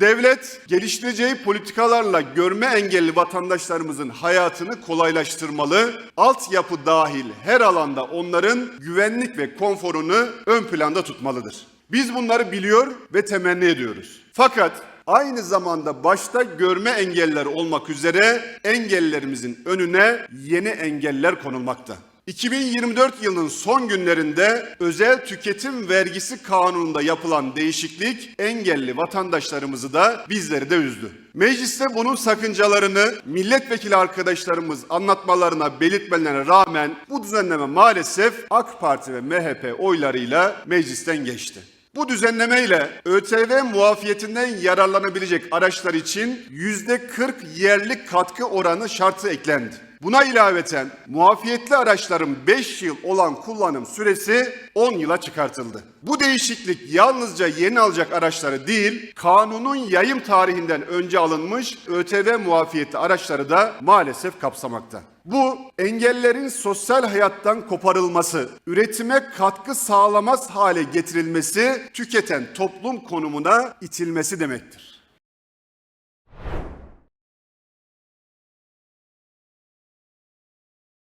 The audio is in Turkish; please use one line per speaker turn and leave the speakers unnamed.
Devlet geliştireceği politikalarla görme engelli vatandaşlarımızın hayatını kolaylaştırmalı, altyapı dahil her alanda onların güvenlik ve konforunu ön planda tutmalıdır. Biz bunları biliyor ve temenni ediyoruz. Fakat aynı zamanda başta görme engelleri olmak üzere engellerimizin önüne yeni engeller konulmakta. 2024 yılının son günlerinde özel tüketim vergisi kanununda yapılan değişiklik engelli vatandaşlarımızı da bizleri de üzdü. Mecliste bunun sakıncalarını milletvekili arkadaşlarımız anlatmalarına belirtmelerine rağmen bu düzenleme maalesef AK Parti ve MHP oylarıyla meclisten geçti. Bu düzenlemeyle ÖTV muafiyetinden yararlanabilecek araçlar için %40 yerli katkı oranı şartı eklendi. Buna ilaveten muafiyetli araçların 5 yıl olan kullanım süresi 10 yıla çıkartıldı. Bu değişiklik yalnızca yeni alacak araçları değil, kanunun yayım tarihinden önce alınmış ÖTV muafiyetli araçları da maalesef kapsamakta. Bu engellerin sosyal hayattan koparılması, üretime katkı sağlamaz hale getirilmesi, tüketen toplum konumuna itilmesi demektir.